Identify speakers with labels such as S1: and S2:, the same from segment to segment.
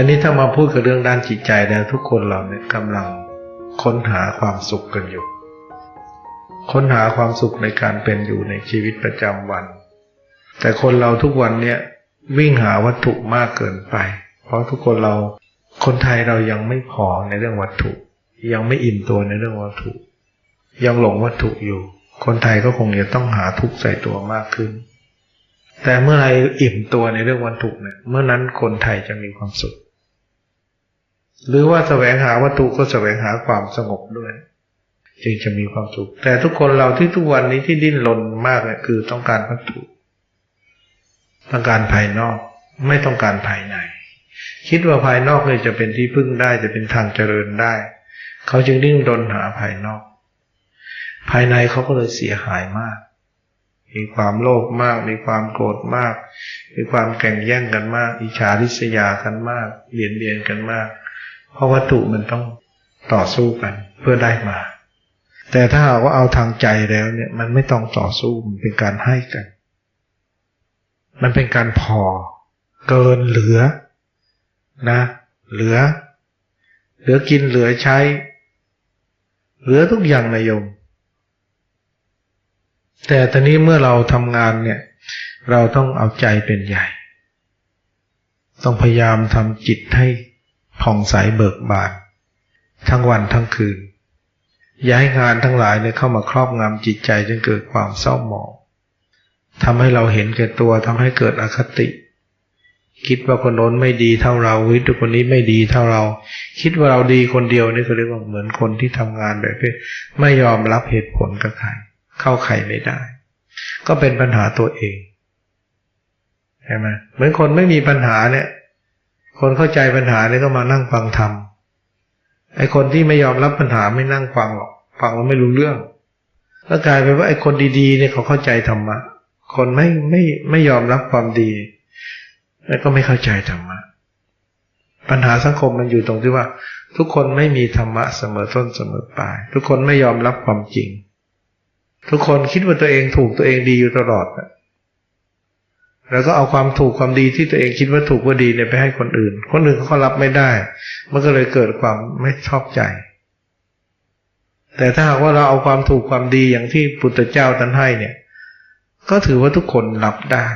S1: อันนี้ถ้ามาพูดกับเรื่องด้านจิตใจแล้วทุกคนเราเนี่ยกำลังค้นหาความสุขกันอยู่ ค้นหาความสุขในการเป็นอยู่ในชีวิตประจำวัน แต่คนเราทุกวันเนี่ยวิ่งหาวัตถุมากเกินไป เพราะทุกคนเราคนไทยเรายังไม่พอในเรื่องวัตถุ ยังไม่อิ่มตัวในเรื่องวัตถุ ยังหลงวัตถุอยู่ คนไทยก็คงจะต้องหาทุกใส่ตัวมากขึ้น แต่เมื่อไรอิ่มตัวในเรื่องวัตถุเนี่ยเมื่อนั้นคนไทยจะมีความสุข หรือว่าแสวงหาวัตถุก็แสวงหาความสงบด้วย จึงจะมีความสุข แต่ทุกคนเราที่ทุกวันนี้ที่ดิ้นรนมากเนี่ยคือต้องการวัตถุ ต้องการภายนอก ไม่ต้องการภายใน คิดว่าภายนอกเลยจะเป็นที่พึ่งได้จะเป็นทางเจริญได้ เขาจึงดิ้นรนหาภายนอก ภายในเขาก็เลยเสียหายมาก มีความโลภมาก มีความโกรธมาก มีความแข่งแย่งกันมาก อิจฉาริษยากันมากเบียดเบียนกันมาก เพราะวัตถุมันต้องต่อสู้กันเพื่อได้มา แต่ถ้าหากว่าเอาทางใจแล้วเนี่ยมันไม่ต้องต่อสู้มันเป็นการให้กัน มันเป็นการพอ เกินเหลือนะ เหลือ เหลือกินเหลือใช้ เหลือทุกอย่างนายโยม แต่ตอนนี้เมื่อเราทำงานเนี่ย เราต้องเอาใจเป็นใหญ่ ต้องพยายามทำจิตให้ ผ่องใสเบิกบานทั้งวันทั้งคืนย่าให้งานทั้งหลายเนี่ยเข้ามาครอบงำจิตใจจนเกิดความเศร้าหมองทำให้เราเห็นแก่ตัวทำให้เกิดอคติ คิดว่าคนโน้นไม่ดีเท่าเราวิทุคนนี้ไม่ดีเท่าเรา คิดว่าเราดีคนเดียวนี่ก็เรียกว่าเหมือนคนที่ทำงานแบบไม่ยอมรับเหตุผลกับใครเข้าใครไม่ได้ ก็เป็นปัญหาตัวเองใช่ไหมเหมือนคนไม่มีปัญหาเนี่ย คนเข้าใจปัญหาเนี่ยก็มานั่งฟังธรรมไอ้คนที่ไม่ยอมรับปัญหาไม่นั่งฟังหรอกฟังแล้วไม่รู้เรื่องแล้วกลายเป็นว่าไอ้คนดีๆเนี่ยเขาเข้าใจธรรมะ คนไม่ไม่ไม่ยอมรับความดี แล้วก็ไม่เข้าใจธรรมะ ปัญหาสังคมมันอยู่ตรงที่ว่า ทุกคนไม่มีธรรมะเสมอต้นเสมอปลาย ทุกคนไม่ยอมรับความจริง ทุกคนคิดว่าตัวเองถูกตัวเองดีอยู่ตลอด แล้วก็เอาความถูกความดีที่ตัวเองคิดว่าถูกว่าดีเนี่ยไปให้คนอื่น คนอื่นเขาก็รับไม่ได้ มันก็เลยเกิดความไม่ชอบใจ แต่ถ้าหากว่าเราเอาความถูกความดีอย่างที่พุทธเจ้าท่านให้เนี่ย ก็ถือว่าทุกคนรับได้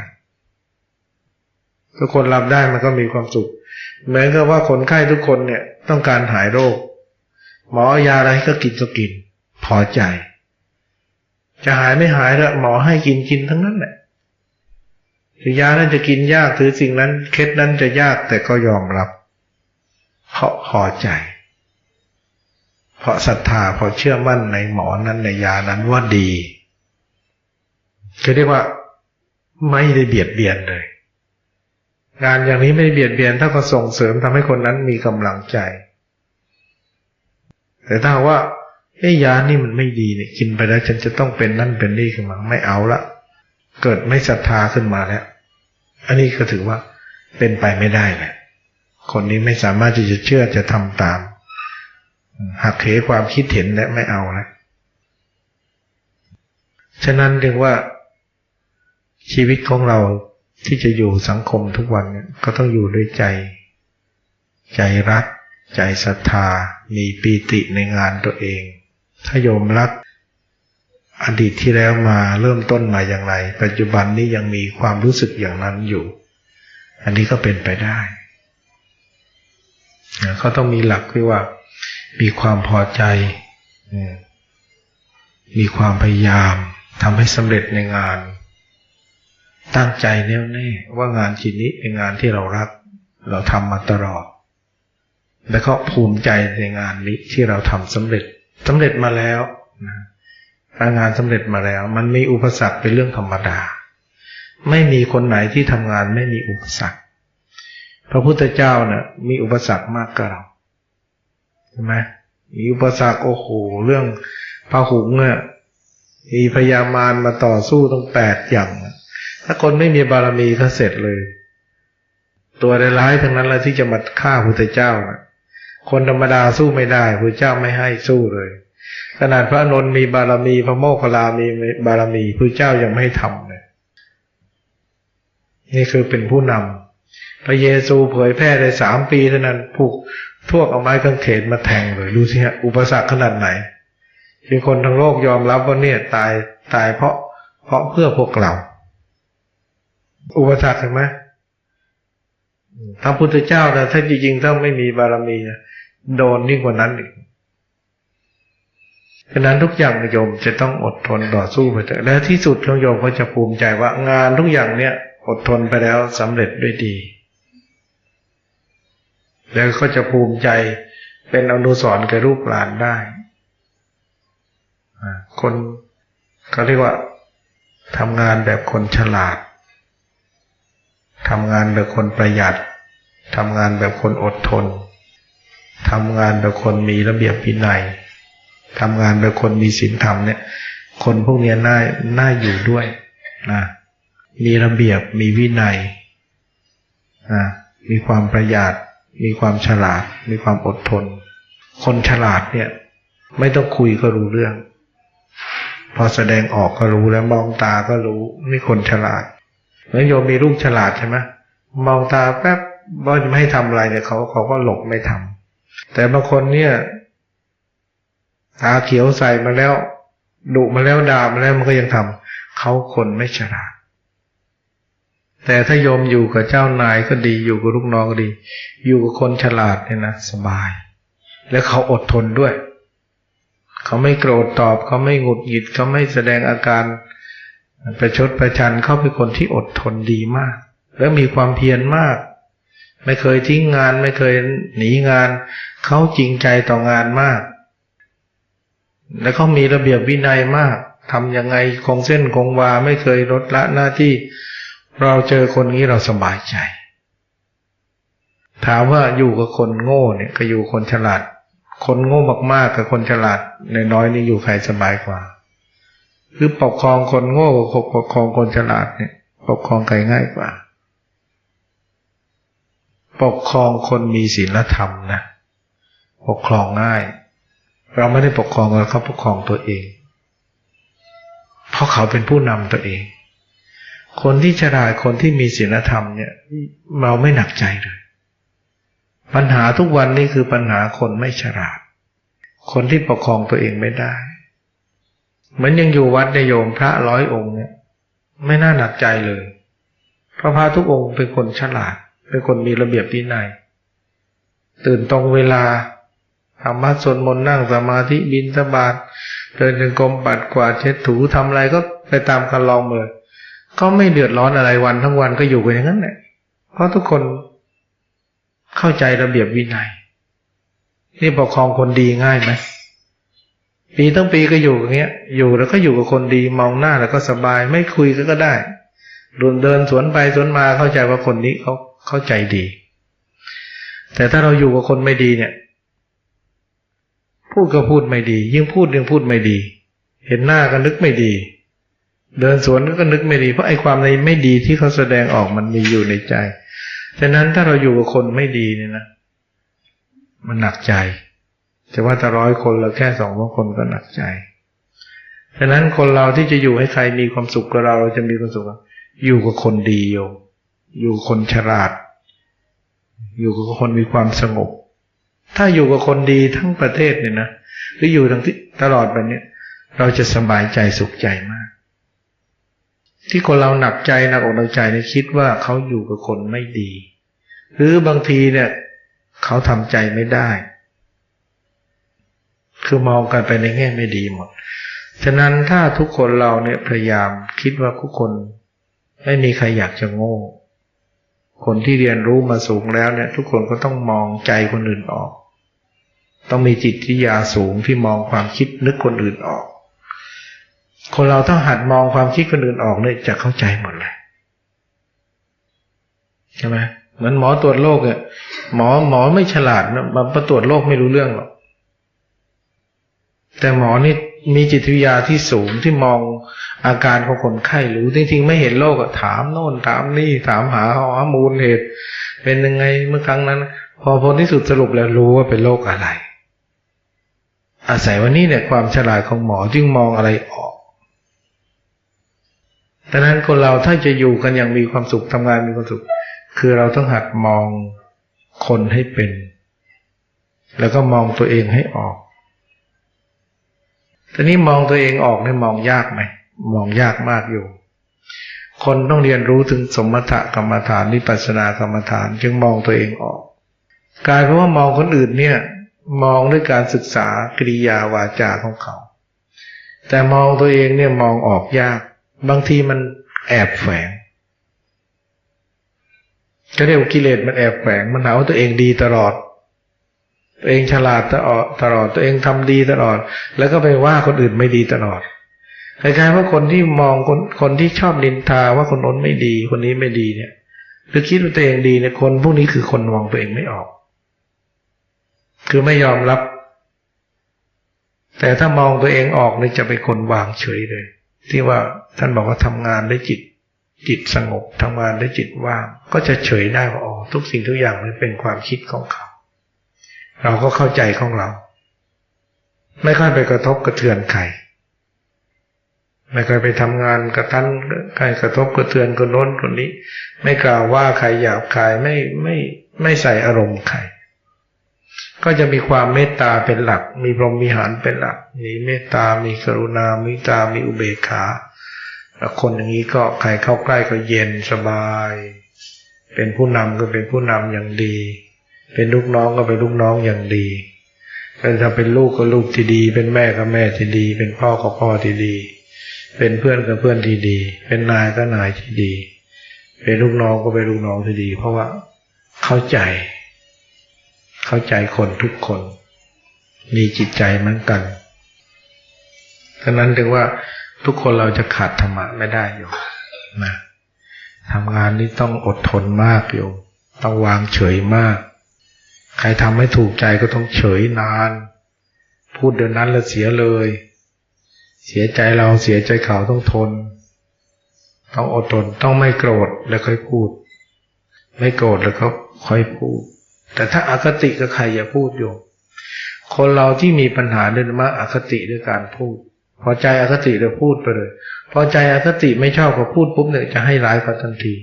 S1: ทุกคนรับได้มันก็มีความสุขเหมือนกับว่าคนไข้ทุกคนเนี่ยต้องการหายโรค หมอยาอะไรก็กินก็กิน พอใจ จะหายไม่หายแล้วหมอให้กินกินทั้งนั้นแหละ ถือยานั้นจะกินยากถือสิ่งนั้นเคล็ดนั้นจะยากแต่ก็ยอมรับ เพราะพอใจ เพราะศรัทธาเพราะเชื่อมั่นในหมอนั้นในยานั้นว่าดีคือเรียกว่าไม่ได้เบียดเบียนเลย งานอย่างนี้ไม่ได้เบียดเบียนถ้าก็ส่งเสริมทำให้คนนั้นมีกำลังใจ แต่ถ้าว่าเอ้ยานี่มันไม่ดีเนี่ยกินไปแล้วฉันจะต้องเป็นนั่นเป็นนี่ขึ้นมาไม่เอาละเกิดไม่ศรัทธาขึ้นมาแล้ว อันนี้ก็ถือว่าเป็นไปไม่ได้แหละ คนนี้ไม่สามารถที่จะเชื่อจะทำตาม หักเหความคิดเห็นและไม่เอาแล้วฉะนั้นเรียกว่าชีวิตของเราที่จะอยู่สังคมทุกวันก็ต้องอยู่ด้วยใจ ใจรัก ใจศรัทธา มีปีติในงานตัวเอง ถ้าโยมรัก อดีตที่แล้วมาเริ่มต้นมาอย่างไร ปัจจุบันนี้ยังมีความรู้สึกอย่างนั้นอยู่ อันนี้ก็เป็นไปได้เขาต้องมีหลักที่ว่า มีความพอใจมีความพยายามทำให้สำเร็จในงาน ตั้งใจแน่วแน่ว่างานชิ้นนี้เป็นงานที่เรารัก เราทำมาตลอด และก็ภูมิใจในงานนี้ที่เราทำสำเร็จสำเร็จมาแล้วนะ ถ้างานสำเร็จมาแล้ว มันมีอุปสรรคเป็นเรื่องธรรมดา ไม่มีคนไหนที่ทำงานไม่มีอุปสรรค พระพุทธเจ้าเนะ่ยมีอุปสรรคมากกว่าเราใช่ไหมมีอุปสรรคโอ้โหเรื่องพาหุงเนี่ยมีพยามารมาต่อสู้ต้องแปดอย่าง ถ้าคนไม่มีบารมีก็เสร็จเลย ตัวร้ายๆทั้งนั้นแหละที่จะมาฆ่าพุทธเจ้านะคนธรรมดาสู้ไม่ได้พุทธเจ้าไม่ให้สู้เลย ขนาดพระนนท์มีบารมีพระโมคคัลลามีบารมีพระเจ้ายังไม่ทำเลยนี่คือเป็นผู้นำพระเยซูเผยแพร่ได้สามปีเท่านั้นผูกทวกเอาไม้กางเขนมาแทงเลยดูสิฮะอุปสรรคขนาดไหนที่คนทั้งโลกยอมรับว่าเนี่ยตายตายเพราะเพราะเพื่อพวกเรา อุปสรรคเห็นไหมพระพุทธเจ้านะถ้าจริงๆถ้าไม่มีบารมีนะโดนยิ่งกว่านั้นอีก ฉะนั้นทุกอย่างโยมจะต้องอดทนต่อสู้ไปเถอะและที่สุดโยมก็จะภูมิใจว่างานทุกอย่างเนี่ยอดทนไปแล้วสำเร็จด้วยดี แล้วก็จะภูมิใจเป็นอนุสรณ์แก่ลูกหลานได้คนเขาเรียกว่าทำงานแบบคนฉลาดทำงานแบบคนประหยัดทำงานแบบคนอดทนทำงานแบบคนมีระเบียบวินัย ทำงานแบบคนมีศีลธรรมเนี่ย คนพวกนี้น่าน่าอยู่ด้วยนะมีระเบียบมีวินัยนะมีความประหยัดมีความฉลาด มีความอดทน คนฉลาดเนี่ย ไม่ต้องคุยก็รู้เรื่อง พอแสดงออกก็รู้แล้วมองตาก็รู้นี่คนฉลาดแล้วโยมมีลูกฉลาดใช่ไหมมองตาแป๊บว่าจะไม่ให้ทำอะไรเนี่ยเขาเขาก็หลบไม่ทำแต่บางคนเนี่ย ตาเขียวใส่มาแล้วดุมาแล้วด่ามาแล้วมันก็ยังทำเขาคนไม่ฉลาด แต่ถ้าโยมอยู่กับเจ้านายก็ดีอยู่กับลูกน้องก็ดี อยู่กับคนฉลาดเนี่ยนะสบาย แล้วเขาอดทนด้วย เขาไม่โกรธตอบเขาไม่หงุดหงิดเขาไม่แสดงอาการประชดประชันเขาเป็นคนที่อดทนดีมาก แล้วมีความเพียรมาก ไม่เคยทิ้งงานไม่เคยหนีงาน เขาจริงใจต่องานมาก แล้วเขามีระเบียบวินัยมากทำยังไงคงเส้นคงวาไม่เคยลดละหน้าที่ เราเจอคนนี้เราสบายใจ ถามว่าอยู่กับคนโง่เนี่ยก็อยู่คนฉลาด คนโง่มากๆกับคนฉลาดนน้อยนี่อยู่ใครสบายกว่า คือปกครองคนโง่กับปกครองคนฉลาดเนี่ยปกครองใครง่ายกว่า ปกครองคนมีศีลธรรมนะปกครองง่าย เราไม่ได้ปกครองเราเขาปกครองตัวเอง เพราะเขาเป็นผู้นำตัวเอง คนที่ฉลาดคนที่มีศีลธรรมเนี่ยเราไม่หนักใจเลย ปัญหาทุกวันนี้คือปัญหาคนไม่ฉลาด คนที่ปกครองตัวเองไม่ได้เหมือนยังอยู่วัดในโยมพระร้อยองค์เนี่ย ไม่น่าหนักใจเลยพระพระทุกองค์เป็นคนฉลาด เป็นคนมีระเบียบวินัยตื่นตรงเวลา ทำมัดสวดมนต์นั่งสมาธิบินสบาทเดินจงกรมปัดกวาดเช็ดถูทำอะไรก็ไปตามคันลองเลยก็ไม่เดือดร้อนอะไรวันทั้งวันก็อยู่กันอย่างนั้นแหละเพราะทุกคนเข้าใจระเบียบวินัย นี่ปกครองคนดีง่ายไหมปีตั้งปีก็อยู่อย่างเงี้ย อยู่แล้วก็อยู่กับคนดีมองหน้าแล้วก็สบาย ไม่คุยก็ก็ได้เดินเดินสวนไปสวนมาเข้าใจว่าคนนี้เขาเข้าใจดี แต่ถ้าเราอยู่กับคนไม่ดีเนี่ย พูดก็พูดไม่ดี ยิ่งพูดยิ่งพูดไม่ดี เห็นหน้าก็นึกไม่ดี เดินสวนก็นึกไม่ดี เพราะไอ้ความในไม่ดีที่เขาแสดงออกมันมีอยู่ในใจฉะนั้นถ้าเราอยู่กับคนไม่ดีเนี่ยนะมันหนักใจจะว่าแต่ร้อยคนเราแค่สองร้อคนก็หนักใจฉะนั้นคนเราที่จะอยู่ให้ใครมีความสุขกับเราเราจะมีความสุขอยู่กับคนดีโยอยู่คนฉลาด อยู่กับคนมีความสงบ ถ้าอยู่กับคนดีทั้งประเทศเนี่ยนะหรืออยู่ทั้งที่ตลอดแบบนี้เราจะสบายใจสุขใจมาก ที่คนเราหนักใจหนักอกหนักใจเนี่ยคิดว่าเขาอยู่กับคนไม่ดี หรือบางทีเนี่ย เขาทำใจไม่ได้ คือมองกันไปในแง่ไม่ดีหมด ฉะนั้นถ้าทุกคนเราเนี่ยพยายามคิดว่าทุกคน ไม่มีใครอยากจะโง่คนที่เรียนรู้มาสูงแล้วเนี่ย ทุกคนก็ต้องมองใจคนอื่นออก ต้องมีจิตวิทยาสูงที่มองความคิดนึกคนอื่นออก คนเราต้องหัดมองความคิดคนอื่นออกเนี่ยจะเข้าใจหมดเลยใช่ไหมเหมือนหมอตรวจโรคเนี่ยหมอหมอไม่ฉลาดนะมาตรวจโรคไม่รู้เรื่องหรอกแต่หมอนี่มีจิตวิทยาที่สูงที่มองอาการของคนไข้รู้จริงๆ ไม่เห็นโรคก็ถามโน่นถามนี่ถามหาข้อมูลเหตุ เป็นยังไงเมื่อครั้งนั้น พอพอที่สุดสรุปแล้วรู้ว่าเป็นโรคอะไร อาศัยวันนี้เนี่ยความฉลาดของหมอจึงมองอะไรออกดังนั้นคนเราถ้าจะอยู่กันอย่างมีความสุขทำงานมีความสุข คือเราต้องหัดมองคนให้เป็น แล้วก็มองตัวเองให้ออกทีนี้มองตัวเองออกเนี่ยมองยากไหมมองยากมากอยู่ คนต้องเรียนรู้ถึงสมถะกรรมฐานวิปัสสนากรรมฐานจึงมองตัวเองออกกลายเป็นว่ามองคนอื่นเนี่ย มองด้วยการศึกษากริยาวาจาของเขา แต่มองตัวเองเนี่ยมองออกยาก บางทีมันแอบแฝงก็เรียกว่ากิเลสมันแอบแฝงมันหาว่าตัวเองดีตลอด ตัวเองฉลาดตลอดตลอดตัวเองทำดีตลอด แล้วก็ไปว่าคนอื่นไม่ดีตลอดคล้ายๆว่าคนที่มองคนคนที่ชอบนินทาว่าคนน้นไม่ดี คนนี้ไม่ดีเนี่ยหรือคิดว่าตัวเองดีเนี่ยคนพวกนี้คือคนมองตัวเองไม่ออก คือไม่ยอมรับ แต่ถ้ามองตัวเองออกเนี่ยจะเป็นคนวางเฉยเลย ที่ว่าท่านบอกว่าทำงานด้วยจิต จิตสงบทำงานด้วยจิตว่าง ก็จะเฉยได้ว่าอ๋อทุกสิ่งทุกอย่างมันเป็นความคิดของเขา เราก็เข้าใจของเรา ไม่ค่อยไปกระทบกระเทือนใครไม่เคยไปทำงานกระทันใครกระทบกระเทือนคนโน้นคนนี้ ไม่กล่าวว่าใครหยาบคายไม่ไม่ไม่ใส่อารมณ์ใคร ก็จะมีความเมตตาเป็นหลัก มีพรหมิหารเป็นหลัก มีเมตตา มีกรุณา มีตา มีอุเบกขาคนอย่างนี้ก็ใครเข้าใกล้ก็เย็นสบาย เป็นผู้นำก็เป็นผู้นำอย่างดี เป็นลูกน้องก็เป็นลูกน้องอย่างดีเป็นถ้าเป็นลูกก็ลูกที่ดี เป็นแม่ก็แม่ที่ดี เป็นพ่อก็พ่อที่ดี เป็นเพื่อนกับเพื่อนที่ดี เป็นนายก็นายที่ดี เป็นลูกน้องก็เป็นลูกน้องที่ดี เพราะว่าเข้าใจ เข้าใจคนทุกคน มีจิตใจเหมือนกันฉะนั้นถึงว่าทุกคนเราจะขาดธรรมะไม่ได้อยู่นะทำงานนี้ต้องอดทนมากอยู่ ต้องวางเฉยมาก ใครทำไม่ถูกใจก็ต้องเฉยนาน พูดเดี๋ยวนั้นแล้วเสียเลย เสียใจเราเสียใจเขาต้องทน ต้องอดทนต้องไม่โกรธแล้วค่อยพูด ไม่โกรธแล้วก็ค่อยพูด แต่ถ้าอาคติกับใครอย่าพูดอยู่คนเราที่มีปัญหาเรื่องมาอาคติด้วยการพูด พอใจอาคติแล้วพูดไปเลย พอใจอาคติไม่ชอบก็พูดปุ๊บเนี่ยจะให้ร้ายเขาทันที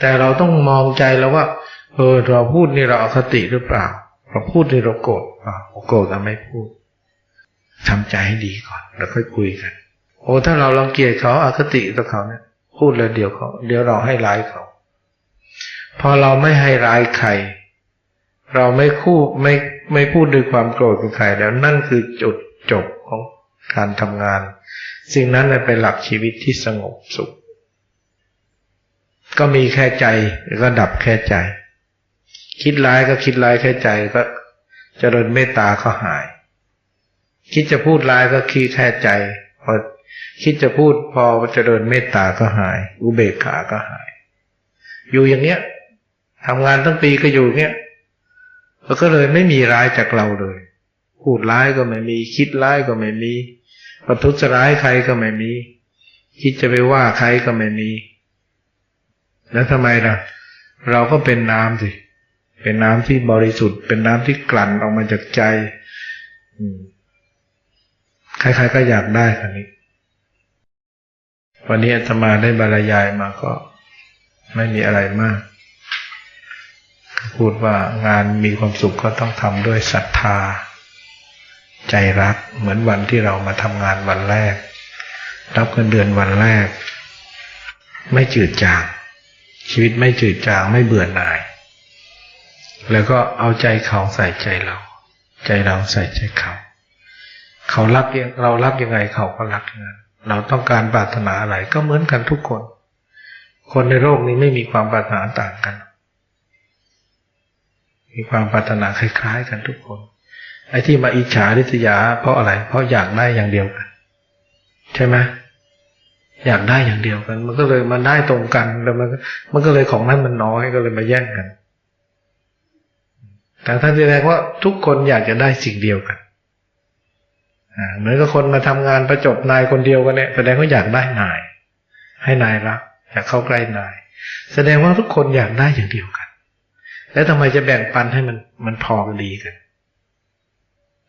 S1: แต่เราต้องมองใจแล้วว่า เออเราพูดนี่เราอาคติหรือเปล่า เราพูดนี่เราโกรธอ่าโกรธแต่ไม่พูดทำใจให้ดีก่อน แล้วค่อยคุยกัน โอ้ถ้าเราลังเกียจเขาอาคติต่อเขาเนี่ย พูดเลยเดี๋ยวเขา เดี๋ยวเราให้ร้ายเขา พอเราไม่ให้ร้ายใคร เราไม่คู่ไม่ไม่พูดด้วยความโกรธกับใครแล้วนั่นคือจุดจบของการทำงาน สิ่งนั้นเป็นหลักชีวิตที่สงบสุข ก็มีแค่ใจก็ดับแค่ใจ คิดร้ายก็คิดร้ายแค่ใจก็จเจริญเมตตาก็หาย คิดจะพูดร้ายก็คิดแค่ใจพอคิดจะพูดพอจะเดินเมตตาก็หาย อุเบกขาก็หาย อยู่อย่างเนี้ย ทำงานทั้งปีก็อยู่เนี้ยแล้วก็เลยไม่มีร้ายจากเราเลย พูดร้ายก็ไม่มี คิดร้ายก็ไม่มีประทุษร้ายใครก็ไม่มี คิดจะไปว่าใครก็ไม่มี แล้วทำไมล่ะ เราก็เป็นน้ำสิ เป็นน้ำที่บริสุทธิ์ เป็นน้ำที่กลั่นออกมาจากใจอืมใครๆก็อยากได้คันนี้ วันนี้อาตมาได้บรรยายมาก็ไม่มีอะไรมาก พูดว่างานมีความสุขก็ต้องทำด้วยศรัทธา ใจรักเหมือนวันที่เรามาทำงานวันแรก รับเงินเดือนวันแรก ไม่จืดจาง ชีวิตไม่จืดจางไม่เบื่อหน่าย แล้วก็เอาใจเขาใส่ใจเรา ใจเราใส่ใจเขา เขารักเรารักยังไงเขาก็รักอย่างนั้นเราต้องการปรารถนาอะไรก็เหมือนกันทุกคน คนในโลกนี้ไม่มีความปรารถนาต่างกัน มีความปรารถนาคล้ายๆ กันทุกคน ไอ้ที่มาอิจฉาริษยา เพราะอะไร เพราะอยากได้อย่างเดียวกัน ใช่ไหมอยากได้อย่างเดียวกัน มันก็เลยมาได้ตรงกันแล้วมันมันก็เลยของนั้นมันน้อยก็เลยมาแย่งกันแต่ท่านแสดงว่าทุกคนอยากจะได้สิ่งเดียวกันเหมือนกับคนมาทำงานประจบนายคนเดียวกันเนี่ยแสดงว่าอยากได้นาย ให้นายรักอยากเข้าใกล้นาย แสดงว่าทุกคนอยากได้อย่างเดียวกัน แล้วทำไมจะแบ่งปันให้มันมันพอกันดีกัน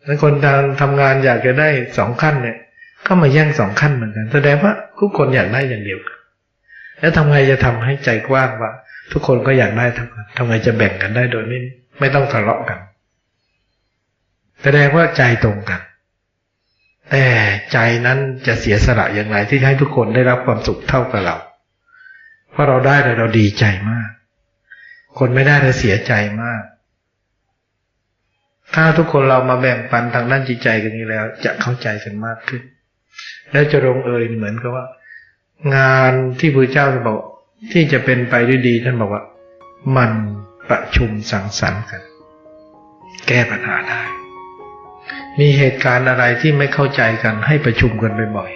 S1: แล้วคนทำทำงานอยากจะได้สองขั้นเนี่ย ก็มาแย่งสองขั้นเหมือนกัน แสดงว่าทุกคนอยากได้อย่างเดียวกันแล้วทำไงจะทำให้ใจกว้างว่า ทุกคนก็อยากได้ทั้งนั้นทำไงจะแบ่งกันได้โดยไม่ไม่ต้องทะเลาะกันแสดงว่าใจตรงกัน แต่ใจนั้นจะเสียสละอย่างไรที่ให้ทุกคนได้รับความสุขเท่ากับเราเพราะเราได้แล้วเราดีใจมาก คนไม่ได้เราเสียใจมาก ถ้าทุกคนเรามาแบ่งปันทางด้านจิตใจกันนี้แล้ว จะเข้าใจกันมากขึ้น แล้วจะลงเอยเหมือนกับว่า งานที่พระเจ้าจะบอกที่จะเป็นไปด้วยดีท่านบอกว่า มันประชุมสังสรรค์กัน แก้ปัญหาได้ มีเหตุการณ์อะไรที่ไม่เข้าใจกันให้ประชุมกันบ่อย